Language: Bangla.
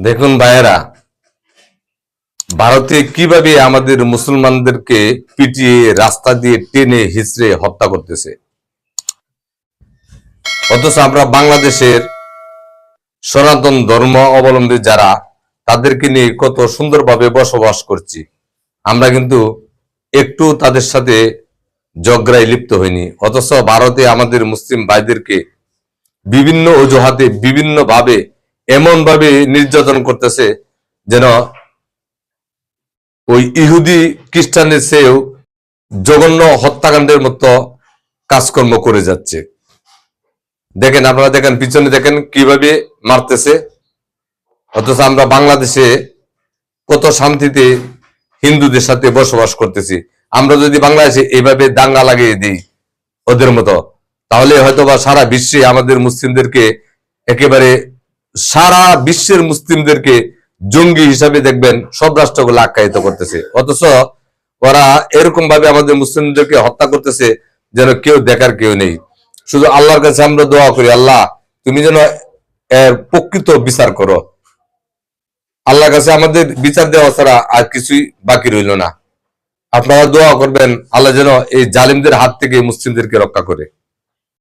দেখুন ভাইয়েরা, ভারতে কীভাবে আমাদের মুসলমানদেরকে পিটিয়ে, রাস্তা দিয়ে টেনে, হিচড়ে হত্যা করতেছে? অথচ আমরা বাংলাদেশের সনাতন ধর্ম অবলম্বী যারা, তাদেরকে নিয়ে কত সুন্দরভাবে বসবাস করছি। আমরা কিন্তু একটু তাদের সাথে ঝগড়ায় লিপ্ত হইনি। অথচ ভারতে আমাদের মুসলিম ভাইদেরকে বিভিন্ন অজুহাতে বিভিন্ন ভাবে এমন ভাবে নির্যাতন করতেছে যেন ওই ইহুদি খ্রিস্টানের চেয়েও জঘন্য হত্যাকাণ্ডের মতো কাজকর্ম করে যাচ্ছে। দেখেন, আপনারা দেখেন, পিছনে দেখেন কীভাবে মারতেছে। অথচ আমরা বাংলাদেশে কত শান্তিতে হিন্দুদের সাথে বসবাস করতেছি। আমরা যদি বাংলাদেশে এভাবে দাঙ্গা লাগিয়ে দিই ওদের মতো, তাহলে হয়তো বা সারা বিশ্বে আমাদের মুসলিমদেরকে একেবারে সারা বিশ্বের মুসলিমদেরকে জঙ্গি হিসাবে দেখবেন, সব রাষ্ট্রগুলো আখ্যায়িত করতেছে। অথচ ওরা এরকম ভাবে আমাদের মুসলিমদেরকে হত্যা করতেছে যেন কেউ দেখার কেউ নেই। শুধু আল্লাহর কাছে আমরা দোয়া করি, আল্লাহ তুমি যেন এর প্রকৃত বিচার করো। আল্লাহর কাছে আমাদের বিচার দেওয়া ছাড়া আর কিছুই বাকি রইল না। আপনারা দোয়া করবেন, আল্লাহ যেন এই জালিমদের হাত থেকে মুসলিমদেরকে রক্ষা করে।